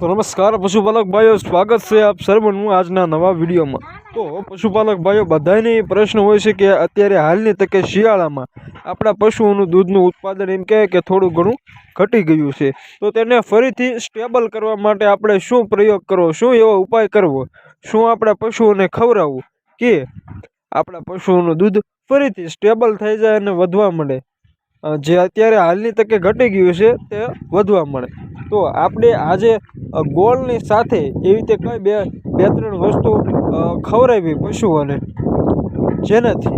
તો નમસ્કાર, પશુપાલક ભાઈઓ, સ્વાગત છે આપ સર્વનું આજના નવા વિડીયોમાં. તો પશુપાલક ભાઈઓ બધાને એ પ્રશ્ન હોય છે કે અત્યારે હાલની તકે શિયાળામાં આપણા પશુઓનું દૂધનું ઉત્પાદન એમ કહે કે થોડું ઘણું ઘટી ગયું છે. તો તેને ફરીથી સ્ટેબલ કરવા માટે આપણે શું પ્રયોગ કરવો, શું એવો ઉપાય કરવો, શું આપણા પશુઓને ખવડાવવું કે આપણા પશુઓનું દૂધ ફરીથી સ્ટેબલ થઈ જાય અને વધવા મળે જે અત્યારે હાલની તકે ઘટી ગયું છે તે વધવા મળે. તો આપણે આજે ગોળની સાથે એવી રીતે કઈ બે બે ત્રણ વસ્તુ ખવડાવી પશુઓને, જેનાથી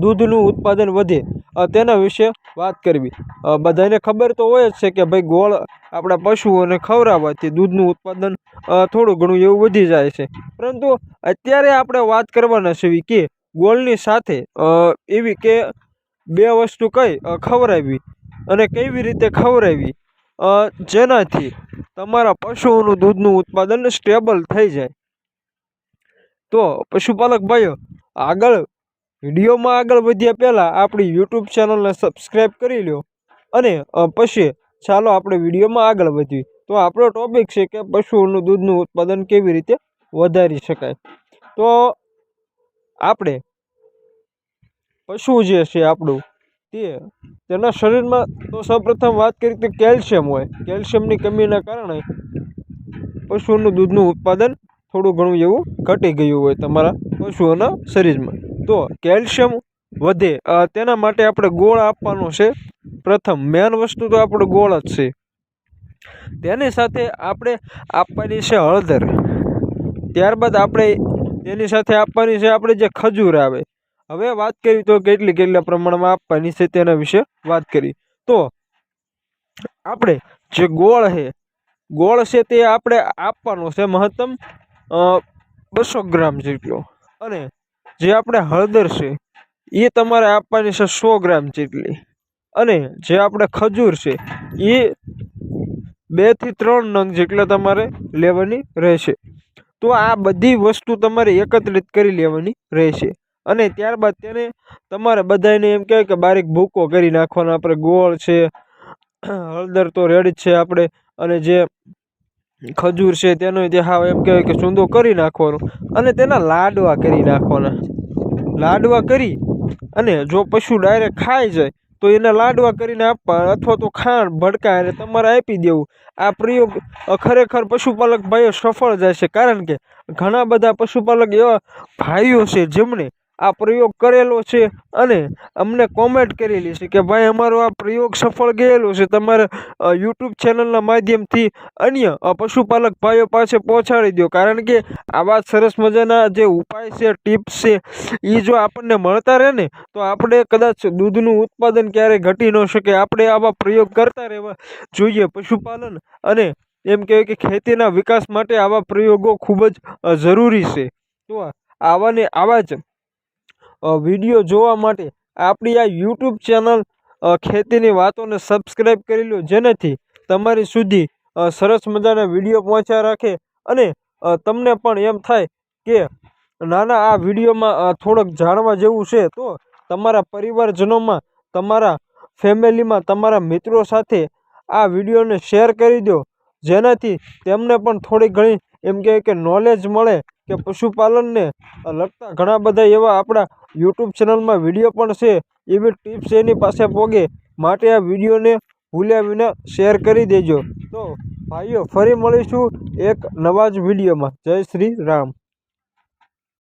દૂધનું ઉત્પાદન વધે તેના વિશે વાત કરવી. બધાને ખબર તો હોય જ છે કે ભાઈ ગોળ આપણા પશુઓને ખવડાવવાથી દૂધનું ઉત્પાદન થોડું ઘણું એવું વધી જાય છે. પરંતુ અત્યારે આપણે વાત કરવાના છીએ કે ગોળની સાથે એવી કે બે વસ્તુ કઈ ખવડાવી અને કેવી રીતે ખવડાવી જેનાથી તમારા પશુઓનું દૂધનું ઉત્પાદન સ્ટેબલ થઈ જાય. તો પશુપાલક ભાઈઓ, આગળ વિડીયોમાં આગળ વધ્યા પહેલાં આપણી યુટ્યુબ ચેનલને સબસ્ક્રાઈબ કરી લો અને પછી ચાલો આપણે વિડીયોમાં આગળ વધીએ તો આપણો ટોપિક છે કે પશુઓનું દૂધનું ઉત્પાદન કેવી રીતે વધારી શકાય. તો આપણે પશુ જે છે આપણું? તે, તેના શરીરમાં તો સૌપ્રથમ વાત કરી તો કેલ્શિયમ હોય. કેલ્શિયમની કમીના કારણે પશુઓનું દૂધનું ઉત્પાદન થોડું ઘણું એવું ઘટી ગયું હોય તમારા પશુઓના શરીરમાં. તો કેલ્શિયમ વધે તેના માટે આપણે ગોળ આપવાનો છે. પ્રથમ, મેન વસ્તુ તો આપણો ગોળ જ છે. તેની સાથે આપણે આપવાની છે હળદર. ત્યારબાદ આપણે તેની સાથે આપવાની છે આપણે જે ખજૂર આવે હવે વાત કરી તો કેટલી, કેટલા પ્રમાણમાં આપવાની છે તેના વિશે વાત કરી. તો આપણે જે ગોળ છે ગોળ છે તે આપણે આપવાનો છે મહત્તમ બસો ગ્રામ જેટલો. અને જે આપણે હળદર છે, એ તમારે આપવાની છે સો ગ્રામ જેટલી. અને જે આપણે ખજૂર છે, એ બેથી ત્રણ નંગ જેટલા તમારે લેવાની રહેશે. તો આ બધી વસ્તુ તમારે એકત્રિત કરી લેવાની રહેશે. અને ત્યારબાદ તેને તમારે બધાને એમ કહેવાય કે બારીક ભૂકો કરી નાખવાનો. આપણે ગોળ છે, હળદર તો રેડ છે આપણે. અને જે ખજૂર છે તેનો જે હાવ એમ કહેવાય કે સૂંદો કરી નાખવાનો. અને તેના લાડવા કરી નાખવાના. લાડવા કરી અને જો પશુ ડાયરેક્ટ ખાઈ જાય, તો એના લાડવા કરીને આપવા અથવા તો ખાંડ, ભડકા અને તમારે આપી દેવું. આ પ્રયોગ ખરેખર પશુપાલક ભાઈઓ સફળ જાય છે. કારણ કે ઘણા બધા પશુપાલક એવા ભાઈઓ છે જેમણે આ પ્રયોગ કરેલો છે અને અમને કોમેન્ટ કરેલી છે કે ભાઈ અમારો આ પ્રયોગ સફળ ગયેલો છે. તમારે યુટ્યુબ ચેનલના માધ્યમથી અન્ય પશુપાલક ભાઈઓ પાસે પહોંચાડી દો. કારણ કે આવા સરસ મજાના જે ઉપાય છે ટિપ્સ છે એ જો આપણને મળતા રહે ને, તો આપણે કદાચ દૂધનું ઉત્પાદન ક્યારેય ઘટી ન શકે. આપણે આવા પ્રયોગ કરતા રહેવા જોઈએ. પશુપાલન અને એમ કહેવાય કે ખેતીના વિકાસ માટે આવા પ્રયોગો ખૂબ જ જરૂરી છે. તો આવાને આવા જ વીડિયો જોવા માટે આપણી આ યુટ્યુબ ચેનલ ખેતીની વાતોને સબસ્ક્રાઈબ કરી લો. જેનાથી તમારી સુધી સરસ મજાના વીડિયો પહોંચ્યા રાખે અને તમને પણ એમ થાય કે નાના આ વિડીયોમાં થોડોક જાણવા જેવું છે, તો તમારા પરિવારજનોમાં, તમારા ફેમિલીમાં, તમારા મિત્રો સાથે આ વિડીયોને શેર કરી દો. જેનાથી તેમને પણ થોડી ઘણી એમ કહે કે નોલેજ મળે કે પશુપાલનને લગતા ઘણા બધા એવા આપણા યુટ્યુબ ચેનલમાં વીડિયો પણ છે. એવી ટિપ્સ એની પાસે પોગે માટે આ વિડીયોને ભૂલ્યા વિના શેર કરી દેજો. તો ભાઈઓ, ફરી મળીશું એક નવા જ વિડીયોમાં જય શ્રી રામ.